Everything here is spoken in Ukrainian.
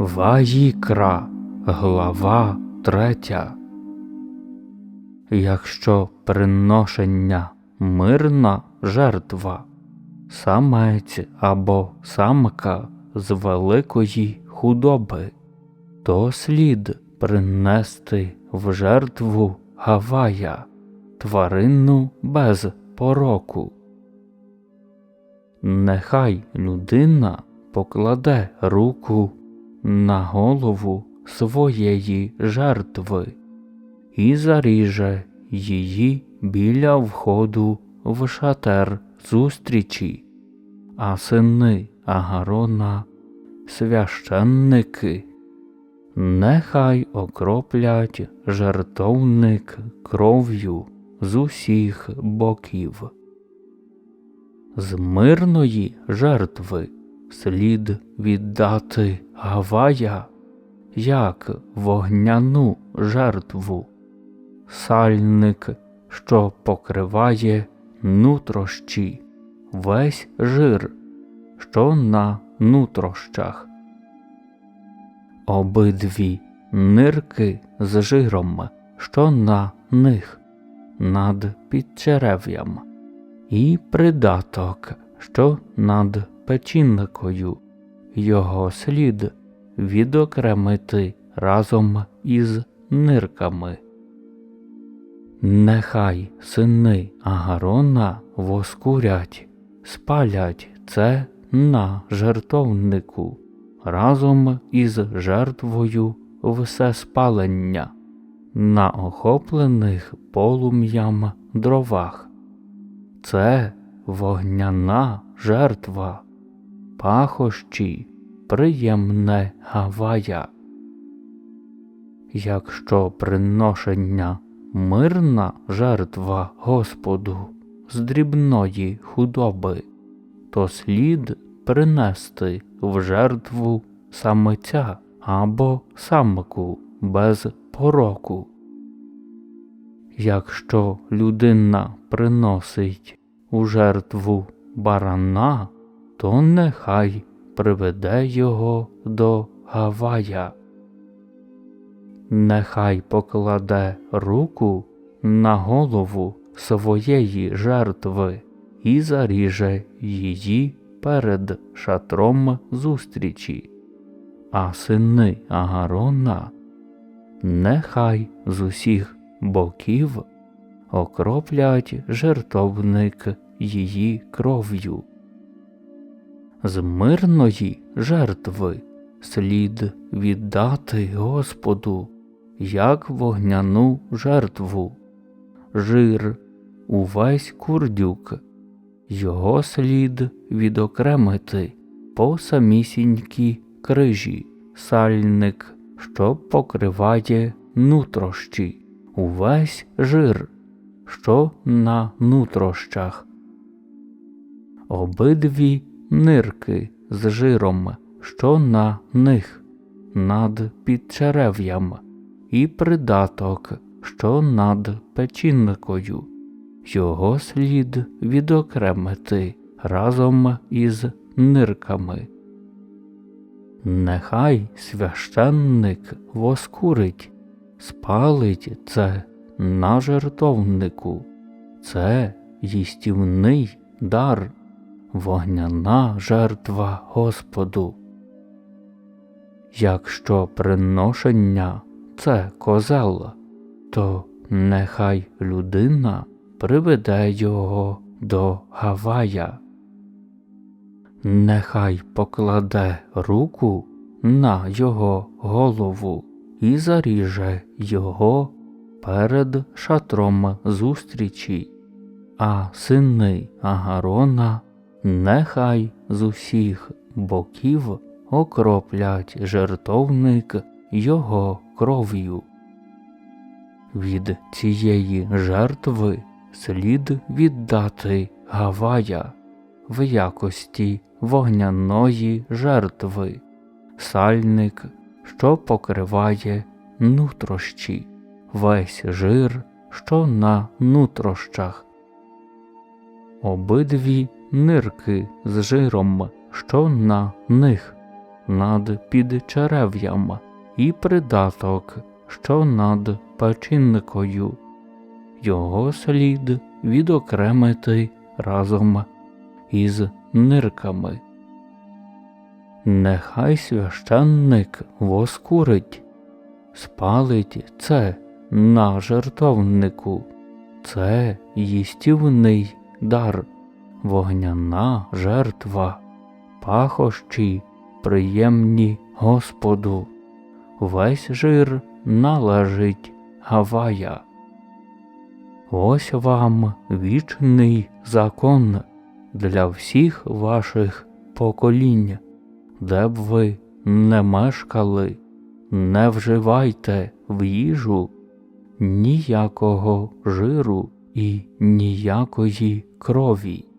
Ваїкра, глава третя. Якщо приношення мирна жертва, самець або самка з великої худоби, то слід принести в жертву Гавая, тварину без пороку. Нехай людина покладе руку на голову своєї жертви і заріже її біля входу в шатер зустрічі, а сини Агарона, священники, нехай окроплять жертовник кров'ю з усіх боків. З мирної жертви слід віддати Гавая як вогняну жертву, сальник, що покриває нутрощі, весь жир, що на нутрощах. Обидві нирки з жиром, що на них, над підчерев'ям, і придаток, що над печінкою, його слід відокремити разом із нирками. Нехай сини Агарона воскурять, спалять це на жертовнику разом із жертвою всеспалення на охоплених полум'ям дровах. Це вогняна жертва, пахощі, приємне гавая. Якщо приношення мирна жертва Господу з дрібної худоби, то слід принести в жертву самиця або самку без пороку. Якщо людина приносить у жертву барана, то нехай приведе його до Гавая. Нехай покладе руку на голову своєї жертви і заріже її перед шатром зустрічі, а сини Агарона нехай з усіх боків окроплять жертовник її кров'ю. З мирної жертви. Слід віддати Господу як вогняну жертву, жир, увесь курдюк, його слід відокремити по самісінькі крижі, сальник, що покриває нутрощі, увесь жир, що на нутрощах. Обидві нирки з жиром, що на них, над підчерев'ям, і придаток, що над печінкою, його слід відокремити разом із нирками. Нехай священник воскурить, спалить це на жертовнику, це їстівний дар, вогняна жертва Господу. Якщо приношення це козел, то нехай людина приведе його до Гавая. Нехай покладе руку на його голову і заріже його перед шатром зустрічі, а сини Агарона нехай з усіх боків окроплять жертовник його кров'ю. Від цієї жертви слід віддати Гавая в якості вогняної жертви, сальник, що покриває нутрощі, весь жир, що на нутрощах, обидві нирки з жиром, що на них, над підчерев'ям, і придаток, що над печінкою. Його слід відокремити разом із нирками. Нехай священник воскурить, спалить це на жертовнику, це їстівний дар, вогняна жертва, пахощі приємні Господу, весь жир належить Гавая. Ось вам вічний закон для всіх ваших поколінь, де б ви не мешкали, не вживайте в їжу ніякого жиру і ніякої крові.